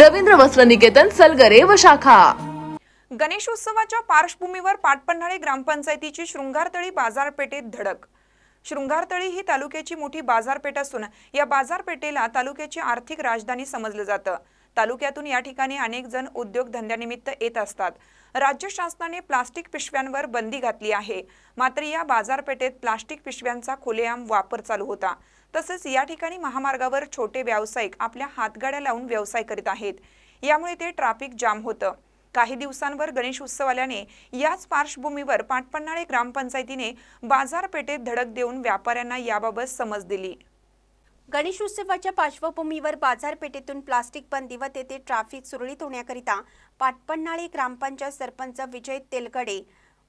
रवींद्र वस्त्र निकेतन सलगरे व शाखा. गणेशोत्सवाच्या पार्श्वभूमीवर पाटपन्हाळे ग्रामपंचायतीची शृंगारतळी बाजारपेठेत धडक. शृंगारतळी ही तालुक्याची मोठी बाजारपेठ असून या बाजारपेठेला तालुक्याची आर्थिक राजधानी समजलं जातं. तालुक्यातून या ठिकाणी अनेक जण उद्योगधंद्यानिमित्त येत असतात. राज्य शासनाने प्लास्टिक पिशव्यांवर बंदी घातली आहे. मात्र या बाजारपेठेत प्लास्टिक पिशव्यांचा खुलेआम वापर चालू होता. तसेच या ठिकाणी महामार्गावर छोटे व्यावसायिक आपल्या हातगाड्या लावून व्यवसाय करीत आहेत. यामुळे ते ट्रॅफिक जाम होतं. काही दिवसांवर गणेश उत्सव आल्याने याच पार्श्वभूमीवर पाटपन्हाळे ग्रामपंचायतीने बाजारपेठेत धडक देऊन व्यापाऱ्यांना याबाबत समज दिली. गणेश उत्सवाच्या पार्श्वभूमीवर बाजारपेठेतून प्लास्टिक बंदी व तेथे ट्रॅफिक सुरळीत होण्याकरिता पाटपन्नाळे ग्रामपंचायत सरपंच विजय तेलगडे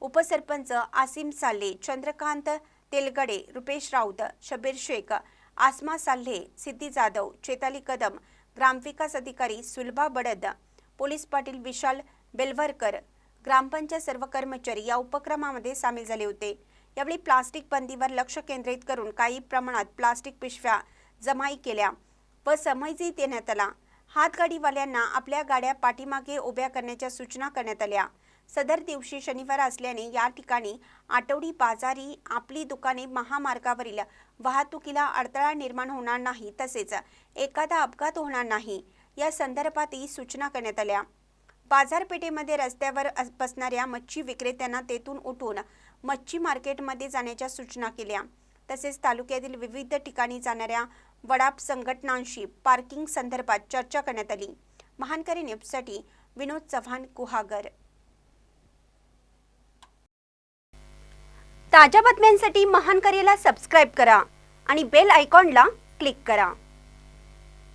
उपसरपंच आसिम साल्हे चंद्रकांत तेलगडे रुपेश राऊत शबीर शेख आसमा साल्हे सिद्धी जाधव चेताली कदम ग्रामविकास अधिकारी सुलभा बडद पोलीस पाटील विशाल बेलवरकर ग्रामपंचायत सर्व कर्मचारी या उपक्रमामध्ये सामील झाले होते. यावेळी प्लास्टिक बंदीवर लक्ष केंद्रित करून काही प्रमाणात प्लास्टिक पिशव्या जमाई केल्या व समजी देण्यात आला. हातगाडीवाल्यांना आपल्या गाड्या पाठीमागे उभ्या करण्याच्या सूचना करण्यात आल्या. सदर दिवशी शनिवार असल्याने या ठिकाणी आठवडी बाजारी आपली दुकाने महामार्गावरील वाहतुकीला अडथळा निर्माण होणार नाही तसेच एखादा अपघात होणार नाही या संदर्भातही सूचना करण्यात आल्या. बाजारपेठेमध्ये रस्त्यावर अस- बसणाऱ्या मच्छी विक्रेत्यांना तेथून उठून मच्छी मार्केटमध्ये जाण्याच्या सूचना केल्या. तसेच तालुक्यातील विविध ठिकाणी जाणाऱ्या वडाप संघटनांशी पार्किंग संदर्भात चर्चा करण्यात आली. महानकरी न्यूजसाठी विनोद चव्हाण कुहागर ताज्या बातम्यांसाठी महानकरीला सबस्क्राईब करा आणि बेल आयकॉनला क्लिक करा.